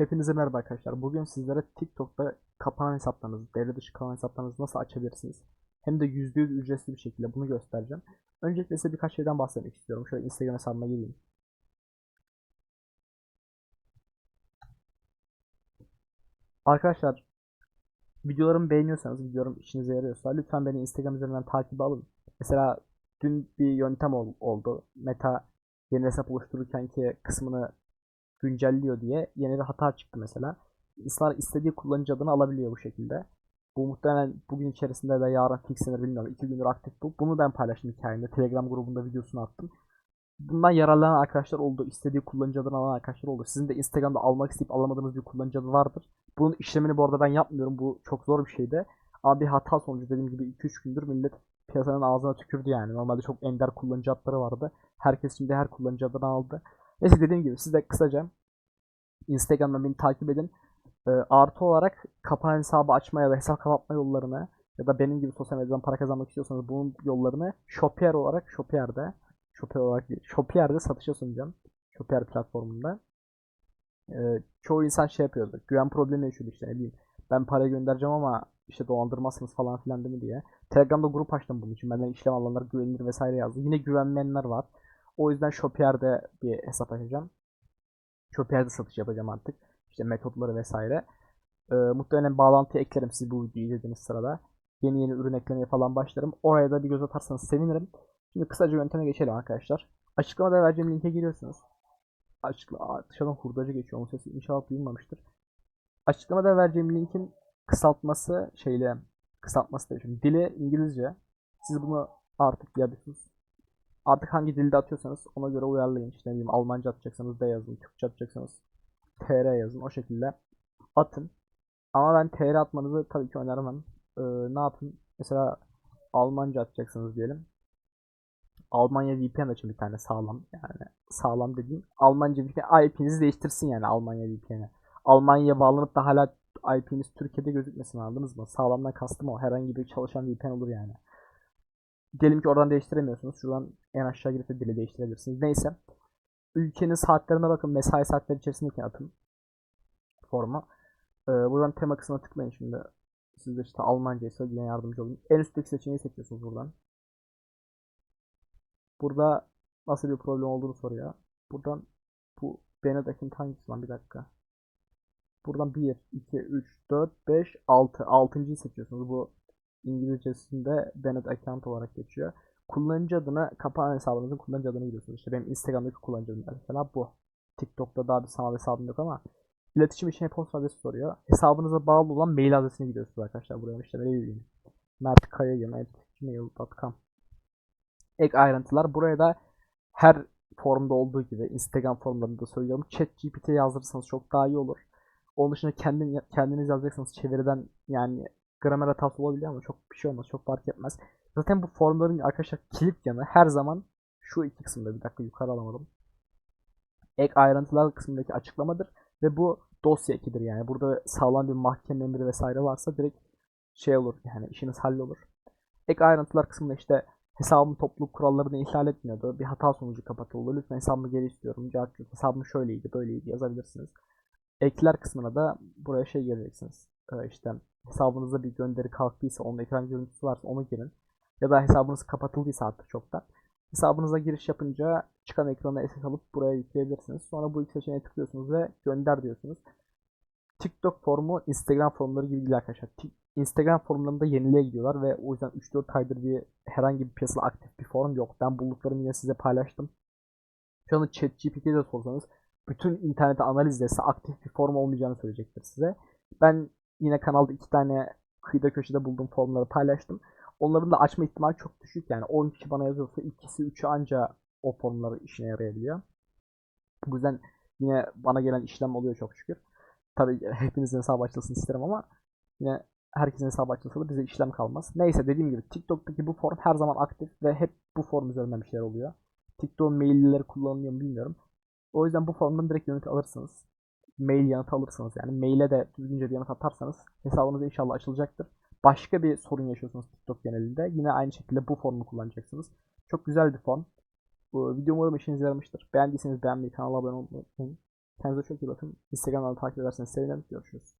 Hepinize merhaba arkadaşlar. Bugün sizlere TikTok'ta kapanan hesaplarınızı, devre dışı kalan hesaplarınızı nasıl açabilirsiniz? Hem de %100 ücretsiz bir şekilde bunu göstereceğim. Öncelikle size birkaç şeyden bahsetmek istiyorum. Şöyle Instagram hesabıma gireyim. Arkadaşlar videolarımı beğeniyorsanız, videolarım işinize yarıyorsa lütfen beni Instagram üzerinden takip alın. Mesela dün bir yöntem ol- oldu. Meta yeni hesap oluştururken ki kısmını güncelliyor diye yeni bir hata çıktı mesela. İnsanlar istediği kullanıcı adını alabiliyor bu şekilde. Bu muhtemelen bugün içerisinde de yarın fixlenir bilmiyorum. İki gündür aktif bu. Bunu ben paylaştım hikayemde. Telegram grubunda videosunu attım. Bundan yararlanan arkadaşlar oldu. İstediği kullanıcı adını alan arkadaşlar oldu. Sizin de Instagram'da almak isteyip alamadığınız bir kullanıcı adı vardır. Bunun işlemini bu arada ben yapmıyorum. Bu çok zor bir şeydi. Ama bir hata sonucu dediğim gibi 2-3 gündür millet piyasanın ağzına tükürdü yani. Normalde çok ender kullanıcı adları vardı. Herkes şimdi her kullanıcı adını aldı. Neyse dediğim gibi siz de kısaca Instagram'dan beni takip edin. Ee, artı olarak kapanan hesabı açma ya da hesap kapatma yollarını ya da benim gibi sosyal medyadan para kazanmak istiyorsanız bunun yollarını Shopier olarak Shopier'de Shopier olarak Shopier'de satışa sunacağım. Shopier platformunda. Ee, çoğu insan şey yapıyordu. Güven problemi yaşıyordu işte ne bileyim. Ben para göndereceğim ama işte dolandırmazsınız falan filan değil mi diye. Telegram'da grup açtım bunun için. Benden işlem alanlar güvenilir vesaire yazdı. Yine güvenmeyenler var. O yüzden Shopier'de bir hesap açacağım. Shopier'de satış yapacağım artık. İşte metotları vesaire. Ee, muhtemelen bağlantıyı eklerim siz bu videoyu izlediğiniz sırada. Yeni yeni ürün eklemeye falan başlarım. Oraya da bir göz atarsanız sevinirim. Şimdi kısaca yönteme geçelim arkadaşlar. Açıklamada vereceğim linke giriyorsunuz. Açıkla dışarıdan hurdacı geçiyor. Onun sesi inşallah duyulmamıştır. Açıklamada vereceğim linkin kısaltması şeyle kısaltması da şimdi dili İngilizce. Siz bunu artık ya. Artık hangi dilde atıyorsanız ona göre uyarlayın. İşte ne bileyim Almanca atacaksanız D yazın, Türkçe atacaksanız TR yazın. O şekilde atın. Ama ben TR atmanızı tabii ki önermem. Ee, ne yapın? Mesela Almanca atacaksınız diyelim. Almanya VPN açın bir tane sağlam. Yani sağlam dediğim Almanca VPN IP'nizi değiştirsin yani Almanya VPN'e. Almanya'ya bağlanıp da hala IP'niz Türkiye'de gözükmesin anladınız mı? Sağlamdan kastım o. Herhangi bir çalışan VPN olur yani. Diyelim ki oradan değiştiremiyorsunuz. Şuradan en aşağı girip de dili değiştirebilirsiniz. Neyse. Ülkenin saatlerine bakın. Mesai saatleri içerisindeki atın. Formu. Ee, buradan tema kısmına tıklayın şimdi. Siz de işte Almanca ise yine yardımcı olun. En üstteki seçeneği seçiyorsunuz buradan. Burada nasıl bir problem olduğunu soruyor. Buradan bu Benedict'in hangisi lan bir dakika. Buradan 1, 2, 3, 4, 5, 6. 6.yı seçiyorsunuz. Bu İngilizcesinde Bennett account olarak geçiyor. Kullanıcı adına kapanan hesabınızın kullanıcı adını giriyorsunuz. İşte benim Instagram'daki kullanıcı adım mesela bu. TikTok'ta daha bir sanal hesabım yok ama iletişim için e-posta adresi soruyor. Hesabınıza bağlı olan mail adresine giriyorsunuz arkadaşlar. Buraya işte ne bileyim. mertkayayım.gmail.com Ek ayrıntılar. Buraya da her forumda olduğu gibi Instagram forumlarında söylüyorum. ChatGPT yazdırırsanız çok daha iyi olur. Onun dışında kendin, kendiniz yazacaksınız çeviriden yani gramer hatası olabiliyor ama çok bir şey olmaz. Çok fark etmez. Zaten bu formların arkadaşlar kilit yanı her zaman şu iki kısımda bir dakika yukarı alamadım. Ek ayrıntılar kısmındaki açıklamadır ve bu dosya ekidir yani. Burada sağlam bir mahkeme emri vesaire varsa direkt şey olur yani işiniz hallolur. Ek ayrıntılar kısmında işte hesabım topluluk kurallarını ihlal etmiyordu. Bir hata sonucu kapatıldı. Lütfen hesabımı geri istiyorum. Cevap. Hesabım şöyleydi, böyleydi yazabilirsiniz. Ekler kısmına da buraya şey gireceksiniz. Ee, işte hesabınıza bir gönderi kalktıysa, onun ekran görüntüsü varsa onu girin. Ya da hesabınız kapatıldıysa artık çoktan. Hesabınıza giriş yapınca çıkan ekrana SS alıp buraya yükleyebilirsiniz. Sonra bu iki seçeneğe tıklıyorsunuz ve gönder diyorsunuz. TikTok formu Instagram formları gibi değil arkadaşlar. Instagram formlarında yeniliğe gidiyorlar ve o yüzden 3-4 aydır bir herhangi bir piyasada aktif bir form yok. Ben bulduklarımı yine size paylaştım. Şu anda ChatGPT'ye de sorsanız bütün internete analiz etse aktif bir form olmayacağını söyleyecektir size. Ben yine kanalda iki tane kıyıda köşede bulduğum formları paylaştım. Onların da açma ihtimali çok düşük yani 10 kişi bana yazıyorsa ikisi üçü anca o formları işine yarayabiliyor. Bu yüzden yine bana gelen işlem oluyor çok şükür. Tabii hepinizin hesabı açılsın isterim ama yine herkesin hesabı açılsa da bize işlem kalmaz. Neyse dediğim gibi TikTok'taki bu form her zaman aktif ve hep bu form üzerinden bir şeyler oluyor. TikTok'un mailleri kullanılıyor mu bilmiyorum. O yüzden bu formdan direkt yanıt alırsınız. Mail yanıtı alırsınız yani. Maile de düzgünce bir yanıt atarsanız hesabınız inşallah açılacaktır. Başka bir sorun yaşıyorsunuz TikTok genelinde. Yine aynı şekilde bu formu kullanacaksınız. Çok güzel bir form. Bu video umarım işinize yaramıştır. Beğendiyseniz beğenmeyi, kanala abone olmayı unutmayın. Kendinize çok iyi bakın. Instagram'dan takip ederseniz sevinirim. Görüşürüz.